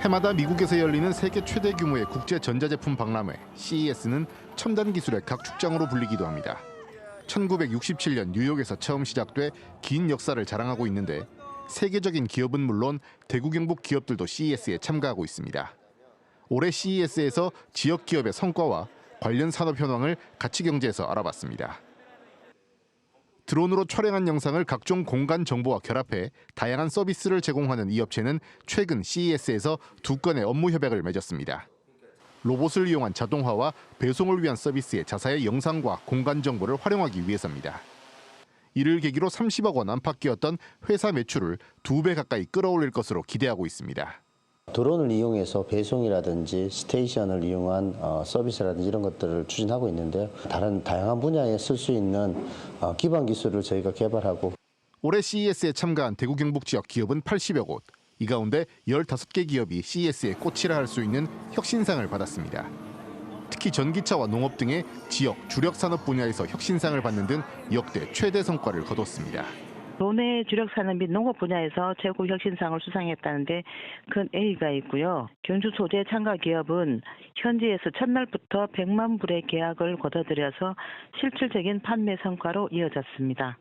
해마다 미국에서 열리는 세계 최대 규모의 국제 전자제품 박람회 CES는 첨단 기술의 각 축장으로 불리기도 합니다. 1967년 뉴욕에서 처음 시작돼 긴 역사를 자랑하고 있는데 세계적인 기업은 물론 대구 경북 기업들도 CES에 참가하고 있습니다. 올해 CES에서 지역 기업의 성과와 관련 산업 현황을 가치경제에서 알아봤습니다. 드론으로 촬영한 영상을 각종 공간 정보와 결합해 다양한 서비스를 제공하는 이 업체는 최근 CES에서 두 건의 업무 협약을 맺었습니다. 로봇을 이용한 자동화와 배송을 위한 서비스의 자사의 영상과 공간 정보를 활용하기 위해서입니다. 이를 계기로 30억 원 안팎이었던 회사 매출을 두 배 가까이 끌어올릴 것으로 기대하고 있습니다. 드론을 이용해서 배송이라든지 스테이션을 이용한 어, 서비스라든지 이런 것들을 추진하고 있는데요. 다른 다양한 분야에 쓸 수 있는 어, 기반 기술을 저희가 개발하고 올해 CES에 참가한 대구 경북 지역 기업은 80여 곳. 이 가운데 15개 기업이 CES에 꽃이라 할 수 있는 혁신상을 받았습니다. 특히 전기차와 농업 등의 지역 주력 산업 분야에서 혁신상을 받는 등 역대 최대 성과를 거뒀습니다. 도내 주력 산업 및 농업 분야에서 최고 혁신상을 수상했다는데 큰 A가 있고요. 경주 소재 참가 기업은 현지에서 첫날부터 100만 불의 계약을 거둬들여서 실질적인 판매 성과로 이어졌습니다.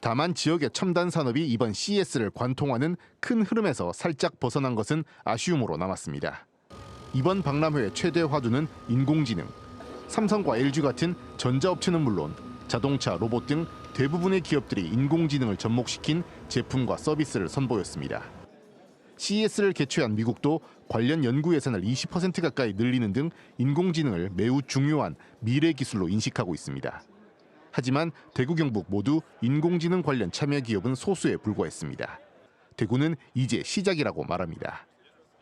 다만 지역의 첨단 산업이 이번 CES를 관통하는 큰 흐름에서 살짝 벗어난 것은 아쉬움으로 남았습니다. 이번 박람회의 최대 화두는 인공지능. 삼성과 LG 같은 전자업체는 물론 자동차, 로봇 등 대부분의 기업들이 인공지능을 접목시킨 제품과 서비스를 선보였습니다. CES를 개최한 미국도 관련 연구 예산을 20% 가까이 늘리는 등 인공지능을 매우 중요한 미래 기술로 인식하고 있습니다. 하지만 대구 경북 모두 인공지능 관련 참여 기업은 소수에 불과했습니다. 대구는 이제 시작이라고 말합니다.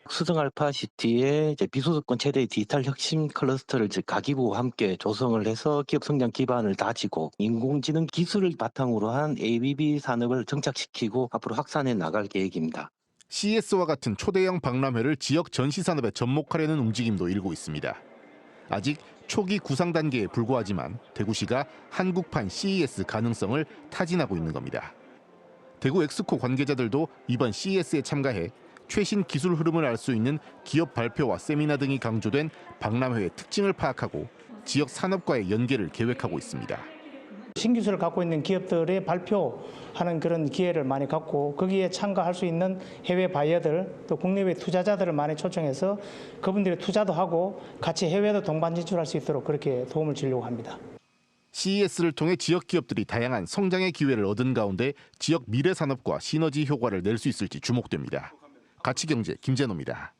수성 알파 시티의 이제 비소득권 최대 디지털 혁신 클러스터를 이제 가기부와 함께 조성을 해서 기업 성장 기반을 다지고 인공지능 기술을 바탕으로 한 ABB 산업을 정착시키고 앞으로 확산해 나갈 계획입니다. CES와 같은 초대형 박람회를 지역 전시 산업에 접목하려는 움직임도 일고 있습니다. 아직 초기 구상 단계에 불과하지만 대구시가 한국판 CES 가능성을 타진하고 있는 겁니다. 대구 엑스코 관계자들도 이번 CES에 참가해 최신 기술 흐름을 알 수 있는 기업 발표와 세미나 등이 강조된 박람회의 특징을 파악하고 지역 산업과의 연계를 계획하고 있습니다. 신기술을 갖고 있는 기업들의 발표하는 그런 기회를 많이 갖고 거기에 참가할 수 있는 해외 바이어들 또 국내외 투자자들을 많이 초청해서 그분들이 투자도 하고 같이 해외도 동반 진출할 수 있도록 그렇게 도움을 주려고 합니다. CES를 통해 지역 기업들이 다양한 성장의 기회를 얻은 가운데 지역 미래 산업과 시너지 효과를 낼 수 있을지 주목됩니다. 가치경제 김재노입니다.